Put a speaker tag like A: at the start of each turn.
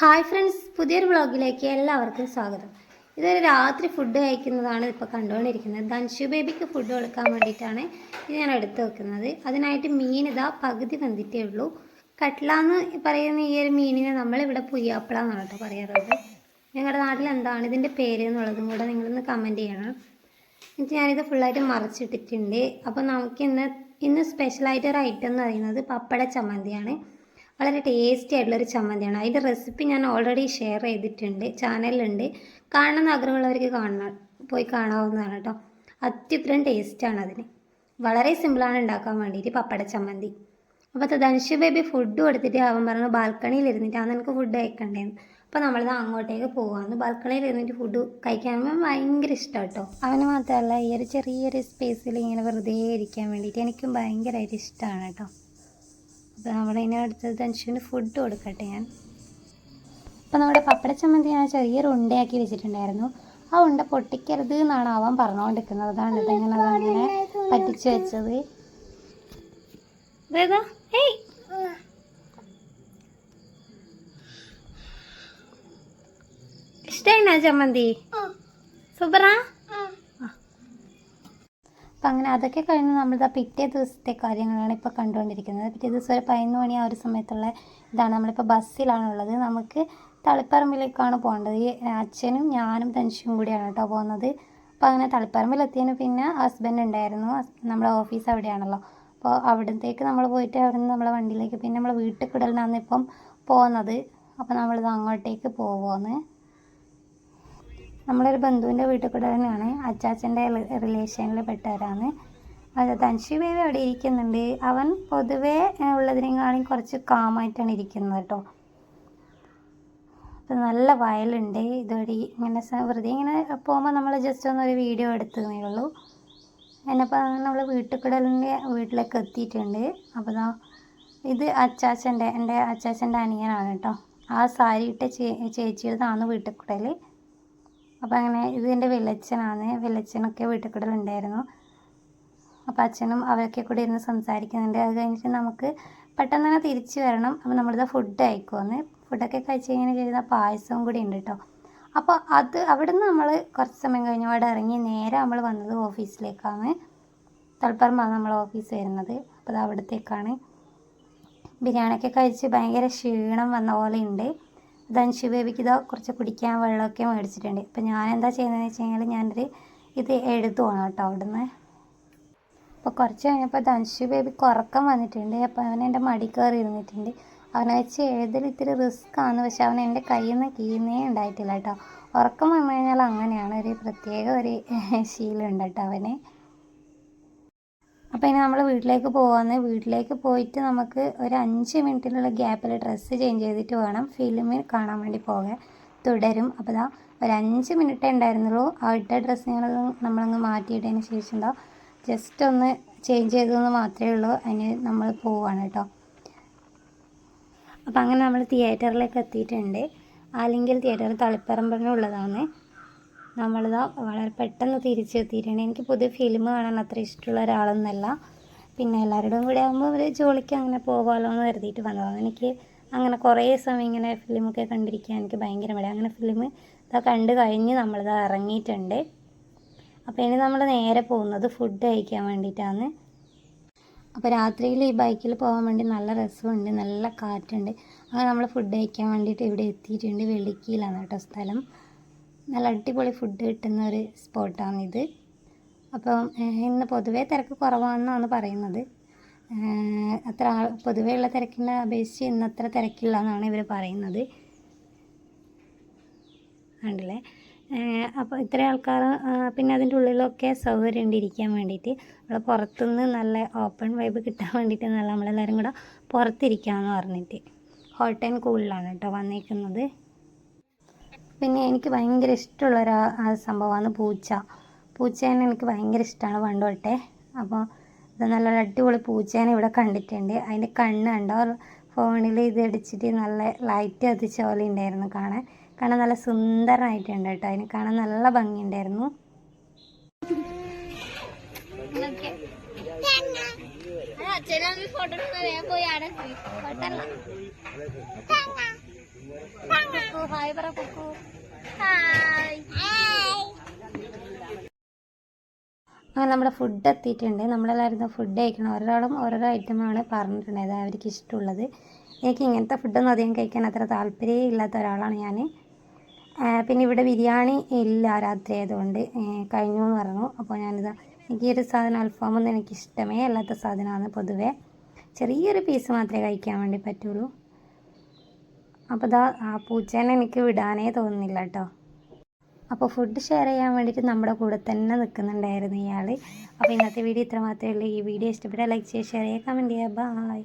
A: Hi friends പുതിയൊരു വ്ളോഗിലേക്ക് എല്ലാവർക്കും സ്വാഗതം. ഇതൊരു രാത്രി ഫുഡ് കഴിക്കുന്നതാണ് ഇപ്പോൾ കണ്ടുകൊണ്ടിരിക്കുന്നത്. ധൻഷു ബേബിക്ക് ഫുഡ് കൊടുക്കാൻ വേണ്ടിയിട്ടാണ് ഇത് ഞാൻ എടുത്തു വെക്കുന്നത്. അതിനായിട്ട് മീൻ ഇതാ പകുതി വെന്തിട്ടേ ഉള്ളൂ. കട്ട്ല എന്ന് പറയുന്ന ഈ ഒരു മീനിനെ നമ്മളിവിടെ പുയ്യാപ്പിള എന്നാണ് കേട്ടോ പറയാറുള്ളത്. ഞങ്ങളുടെ നാട്ടിൽ എന്താണ് ഇതിന്റെ പേര് എന്നുള്ളതും കൂടെ നിങ്ങളൊന്ന് കമന്റ് ചെയ്യണം. എന്നിട്ട് ഞാനിത് ഫുള്ളായിട്ട് മറിച്ചിട്ടിട്ടുണ്ട്. അപ്പോൾ നമുക്ക് ഇന്ന് ഇന്ന് സ്പെഷ്യലായിട്ട് ഒരു ഐറ്റം എന്ന് പറയുന്നത് പപ്പട ചമ്മന്തിയാണ്. വളരെ ടേസ്റ്റി ആയിട്ടുള്ളൊരു ചമ്മന്തിയാണ്. അതിന്റെ റെസിപ്പി ഞാൻ ഓൾറെഡി ഷെയർ ചെയ്തിട്ടുണ്ട് ചാനലിലുണ്ട് കാണണമെന്ന് ആഗ്രഹമുള്ളവർക്ക് കാണണം പോയി കാണാവുന്നതാണ് കേട്ടോ. അത്യുഗ്രം ടേസ്റ്റാണ് അതിന്. വളരെ സിമ്പിളാണ് ഉണ്ടാക്കാൻ വേണ്ടിയിട്ട് പപ്പട ചമ്മന്തി. അപ്പോൾ ധനുഷ് ബേബി ഫുഡ് കൊടുത്തിട്ട് അവൻ പറഞ്ഞു ബാൽക്കണിയിൽ ഇരുന്നിട്ട് അന്ന് എനിക്ക് ഫുഡ് കഴിക്കണ്ടേന്ന്. അപ്പോൾ നമ്മളിത് അങ്ങോട്ടേക്ക് പോകാമെന്ന് ബാൽക്കണിയിൽ ഇരുന്നിട്ട് ഫുഡ് കഴിക്കാൻ ഭയങ്കര ഇഷ്ടം കേട്ടോ. അവന് മാത്രമല്ല ഈ ഒരു ചെറിയൊരു സ്പേസിൽ ഇങ്ങനെ വെറുതെ ഇരിക്കാൻ വേണ്ടിയിട്ട് എനിക്കും ഭയങ്കരമായിട്ട് ഇഷ്ടമാണ് കേട്ടോ. അപ്പോൾ ഇനി അടുത്തത് ധനുഷിന് ഫുഡ് കൊടുക്കട്ടെ ഞാൻ. അപ്പോൾ നമ്മുടെ പപ്പട ചമ്മന്തി ഞാൻ ചെറിയൊരു ഉണ്ടയാക്കി വെച്ചിട്ടുണ്ടായിരുന്നു. ആ ഉണ്ട പൊട്ടിക്കരുത് എന്നാണ് അവൻ പറഞ്ഞുകൊണ്ടിരിക്കുന്നത് അതാണ് ഇങ്ങനെ അതങ്ങനെ പറ്റിച്ച് വെച്ചത്. ഇതേതാ ഏയ്. ഇഷ്ടമായിനാ ചമ്മന്തി? സൂപ്പറാ? അപ്പം അങ്ങനെ അതൊക്കെ കഴിഞ്ഞ് നമ്മളിതാ പിറ്റേ ദിവസത്തെ കാര്യങ്ങളാണ് ഇപ്പോൾ കണ്ടുകൊണ്ടിരിക്കുന്നത്. പിറ്റേ ദിവസം ഒരു പതിനൊന്ന് മണി ആ ഒരു സമയത്തുള്ള ഇതാണ് നമ്മളിപ്പോൾ ബസ്സിലാണുള്ളത്. നമുക്ക് തളിപ്പറമ്പിലേക്കാണ് പോകേണ്ടത്. ഈ അച്ഛനും ഞാനും തനിഷും കൂടിയാണ് കേട്ടോ പോകുന്നത്. അപ്പോൾ അങ്ങനെ തളിപ്പറമ്പിലെത്തിയതിന് പിന്നെ ഹസ്ബൻഡ് ഉണ്ടായിരുന്നു. നമ്മുടെ ഓഫീസ് അവിടെയാണല്ലോ. അപ്പോൾ അവിടത്തേക്ക് നമ്മൾ പോയിട്ട് അവിടെ നിന്ന് നമ്മളെ വണ്ടിയിലേക്ക് പിന്നെ നമ്മൾ വീട്ടിൽ കിടലിനാണ് ഇപ്പം പോകുന്നത്. അപ്പോൾ നമ്മളിത് അങ്ങോട്ടേക്ക് പോകുമെന്ന് നമ്മളൊരു ബന്ധുവിന്റെ വീട്ടിൽ കൂടെ തന്നെയാണ്. അച്ചാച്ചന്റെ റിലേഷനിൽ പെട്ടവരാണ്. അത് തൻഷി ബേബി അവിടെ ഇരിക്കുന്നുണ്ട്. അവൻ പൊതുവേ ഉള്ളതിനേക്കാളും കുറച്ച് കാമായിട്ടാണ് ഇരിക്കുന്നത് കേട്ടോ. അപ്പം നല്ല വയലുണ്ട്. ഇതുവഴി ഇങ്ങനെ വെറുതെ ഇങ്ങനെ പോകുമ്പോൾ നമ്മൾ ജസ്റ്റ് ഒന്നൊരു വീഡിയോ എടുത്തതേ ഉള്ളൂ. എന്നപ്പോൾ നമ്മൾ വീട്ടുകിടലിന്റെ വീട്ടിലേക്ക് എത്തിയിട്ടുണ്ട്. അപ്പോൾ ഇത് അച്ചാച്ചന്റെ എന്റെ അച്ചാച്ചന്റെ അനിയനാണ് കേട്ടോ. ആ സാരി ഇട്ട ചേ ചേച്ചിയുടേതാണ് വീട്ടുകുടൽ അപ്പോൾ അങ്ങനെ ഇത് എന്റെ വെല്ലച്ചനാണ് വെല്ലച്ചനൊക്കെ വീട്ടുകൂടലുണ്ടായിരുന്നു അപ്പോൾ അച്ഛനും അവരൊക്കെ കൂടി ഇരുന്ന് സംസാരിക്കുന്നുണ്ട്. അത് കഴിഞ്ഞിട്ട് നമുക്ക് പെട്ടെന്ന് തന്നെ തിരിച്ച് വരണം. അപ്പോൾ നമ്മളിത് ഫുഡ് അയക്കുമെന്ന് ഫുഡൊക്കെ കഴിച്ച് കഴിഞ്ഞ് കഴിയുന്ന പായസവും കൂടി ഉണ്ട് കേട്ടോ അപ്പോൾ അത് അവിടെ നിന്ന് നമ്മൾ കുറച്ച് സമയം കഴിഞ്ഞ് അവിടെ ഇറങ്ങി നേരെ നമ്മൾ വന്നത് ഓഫീസിലേക്കാണ്. തളിപ്പറമ്പാണ് നമ്മൾ ഓഫീസ് വരുന്നത്. അപ്പോൾ അത് അവിടത്തേക്കാണ്. ബിരിയാണിയൊക്കെ കഴിച്ച് ഭയങ്കര ക്ഷീണം വന്ന പോലെ ഉണ്ട്. ധനുഷ് ബേബിക്ക് ഇതാ കുറച്ച് കുടിക്കാൻ വെള്ളമൊക്കെ മേടിച്ചിട്ടുണ്ട്. ഇപ്പം ഞാൻ എന്താ ചെയ്യുന്നതെന്ന് വെച്ച് കഴിഞ്ഞാൽ ഞാനൊരു ഇത് എഴുതുവാണ് കേട്ടോ അവിടുന്ന്. അപ്പോൾ കുറച്ച് കഴിഞ്ഞപ്പോൾ ധനുഷ് ബേബി ഉറക്കം വന്നിട്ടുണ്ട്. അപ്പോൾ അവൻ എന്റെ മടി കയറി ഇരുന്നിട്ടുണ്ട്. അവനെ വെച്ച് എഴുതൽ ഇത്തിരി റിസ്ക് ആണ്. പക്ഷെ അവൻ എന്റെ കയ്യിൽ നിന്ന് കീന്നേ ഉണ്ടായിട്ടില്ല കേട്ടോ. ഉറക്കം വന്നു കഴിഞ്ഞാൽ അങ്ങനെയാണ്. ഒരു പ്രത്യേക ഒരു ശീലമുണ്ട് കേട്ടോ അവന്. അപ്പോൾ ഇനി നമ്മൾ വീട്ടിലേക്ക് പോകാമെന്ന് വീട്ടിലേക്ക് പോയിട്ട് നമുക്ക് ഒരു അഞ്ച് മിനിറ്റിനുള്ള ഗ്യാപ്പിൽ ഡ്രസ്സ് ചേഞ്ച് ചെയ്തിട്ട് വേണം ഫിലിമിൽ കാണാൻ വേണ്ടി പോകാൻ. തുടരും. അപ്പോൾ ഇതാ ഒരു അഞ്ച് മിനിറ്റേ ഉണ്ടായിരുന്നുള്ളൂ. ആ ഇട്ട ഡ്രസ്സ് ഞങ്ങൾ നമ്മളങ്ങ് മാറ്റിയിട്ടതിന് ശേഷം എന്താ ജസ്റ്റ് ഒന്ന് ചേഞ്ച് ചെയ്തതെന്ന് മാത്രമേ ഉള്ളൂ. അതിന് നമ്മൾ പോവാണ് കേട്ടോ. അപ്പോൾ അങ്ങനെ നമ്മൾ തിയേറ്ററിലേക്ക് എത്തിയിട്ടുണ്ട്. ആലിങ്കൽ തിയേറ്റർ തളിപ്പറമ്പിനുള്ളതാണ് നമ്മളിതാ വളരെ പെട്ടെന്ന് തിരിച്ചെത്തിയിട്ടുണ്ട് എനിക്ക് പുതിയ ഫിലിം കാണാൻ അത്ര ഇഷ്ടമുള്ള ഒരാളൊന്നല്ല. പിന്നെ എല്ലാവരുടെയും കൂടെ ആകുമ്പോൾ ഒരു ജോലിക്ക് അങ്ങനെ പോകാമല്ലോ എന്ന് കരുതിയിട്ട് വന്നതാണ് എനിക്ക് അങ്ങനെ കുറേ സമയം ഇങ്ങനെ ഫിലിമൊക്കെ കണ്ടിരിക്കാൻ എനിക്ക് ഭയങ്കര മടി. അങ്ങനെ ഫിലിം ഇതാ കണ്ട് കഴിഞ്ഞ് നമ്മളിതാ ഇറങ്ങിയിട്ടുണ്ട്. അപ്പോൾ ഇനി നമ്മൾ നേരെ പോകുന്നത് ഫുഡ് കഴിക്കാൻ വേണ്ടിയിട്ടാണ്. അപ്പോൾ രാത്രിയിൽ ഈ ബൈക്കിൽ പോകാൻ വേണ്ടി നല്ല രസമുണ്ട് നല്ല കാറ്റുണ്ട്. അങ്ങനെ നമ്മൾ ഫുഡ് കഴിക്കാൻ വേണ്ടിയിട്ട് ഇവിടെ എത്തിയിട്ടുണ്ട്. വെളിക്കിയിലാണ് കേട്ടോ സ്ഥലം. നല്ല അടിപൊളി ഫുഡ് കിട്ടുന്ന ഒരു സ്പോട്ടാണിത് അപ്പം ഇന്ന് പൊതുവേ തിരക്ക് കുറവാണെന്നാണ് പറയുന്നത്. അത്ര ആൾ- പൊതുവേ ഉള്ള തിരക്കിനെ അപേക്ഷിച്ച് ഇന്ന് അത്ര തിരക്കില്ല എന്നാണ് ഇവർ പറയുന്നത് കണ്ടില്ലേ അപ്പോൾ ഇത്ര ആൾക്കാർ പിന്നെ അതിന്റെ ഉള്ളിലൊക്കെ സൗകര്യം ഉണ്ടിരിക്കാൻ വേണ്ടിയിട്ട്. നമ്മൾ പുറത്തുനിന്ന് നല്ല ഓപ്പൺ വൈബ് കിട്ടാൻ വേണ്ടിയിട്ട് നല്ല നമ്മളെല്ലാവരും കൂടെ പുറത്തിരിക്കാമെന്ന് പറഞ്ഞിട്ട്. ഹോട്ട് ആൻഡ് കൂളിലാണ് കേട്ടോ വന്നിരിക്കുന്നത് പിന്നെ എനിക്ക് ഭയങ്കര ഇഷ്ടമുള്ള ഒരു സംഭവമാണ് പൂച്ച. പൂച്ചേനെ എനിക്ക് ഭയങ്കര ഇഷ്ടമാണ് പണ്ട് തൊട്ടേ. അപ്പോൾ ഇത് നല്ല അടിപൊളി പൂച്ചേനെ ഇവിടെ കണ്ടിട്ടുണ്ട്. അതിന്റെ കണ്ണ് കണ്ടോ? ഫോണിൽ ഇത് അടിച്ചിട്ട് നല്ല ലൈറ്റ് കത്തിച്ച പോലെ ഉണ്ടായിരുന്നു കാണാൻ. കാണാൻ നല്ല സുന്ദരമായിട്ടുണ്ട് കേട്ടോ. അതിന് കാണാൻ നല്ല ഭംഗിയുണ്ടായിരുന്നു.
B: അച്ഛനും ഫോട്ടോ വേഗം പോയി
A: പറ കുക്കു. അങ്ങനെ നമ്മുടെ ഫുഡ് എത്തിയിട്ടുണ്ട്. നമ്മളെല്ലാവരും ഫുഡ് കഴിക്കണം. ഒരാളും ഓരോരോ ഐറ്റമാണ് പറഞ്ഞിട്ടുണ്ടായത്. അവർക്ക് ഇഷ്ടമുള്ളത്. എനിക്ക് ഇങ്ങനത്തെ ഫുഡൊന്നും അധികം കഴിക്കാൻ അത്ര താല്പര്യം ഇല്ലാത്ത ഒരാളാണ് ഞാൻ പിന്നെ ഇവിടെ ബിരിയാണി ഇല്ല രാത്രി ആയതുകൊണ്ട് കഴിഞ്ഞു എന്ന് പറഞ്ഞു. അപ്പോൾ ഞാനിത് എനിക്ക് ഈ ഒരു സാധനം അൽഫാമൊന്നും എനിക്ക് ഇഷ്ടമേ അല്ലാത്ത സാധനമാണ് പൊതുവേ. ചെറിയൊരു പീസ് മാത്രമേ കഴിക്കാൻ വേണ്ടി പറ്റുള്ളൂ. അപ്പോൾ ദാ ആ പൂച്ചേനെ എനിക്ക് വിടാനേ തോന്നുന്നില്ല കേട്ടോ. അപ്പോൾ ഫുഡ് ഷെയർ ചെയ്യാൻ വേണ്ടിയിട്ട് നമ്മുടെ കൂടെ തന്നെ നിൽക്കുന്നുണ്ടായിരുന്നു ഇയാൾ അപ്പോൾ ഇന്നത്തെ വീഡിയോ ഇത്ര മാത്രമേ ഉള്ളൂ. ഈ വീഡിയോ ഇഷ്ടപ്പെട്ടാൽ ലൈക്ക് ചെയ്യുക ഷെയർ ചെയ്യുക കമന്റ് ചെയ്യുക. ബായ്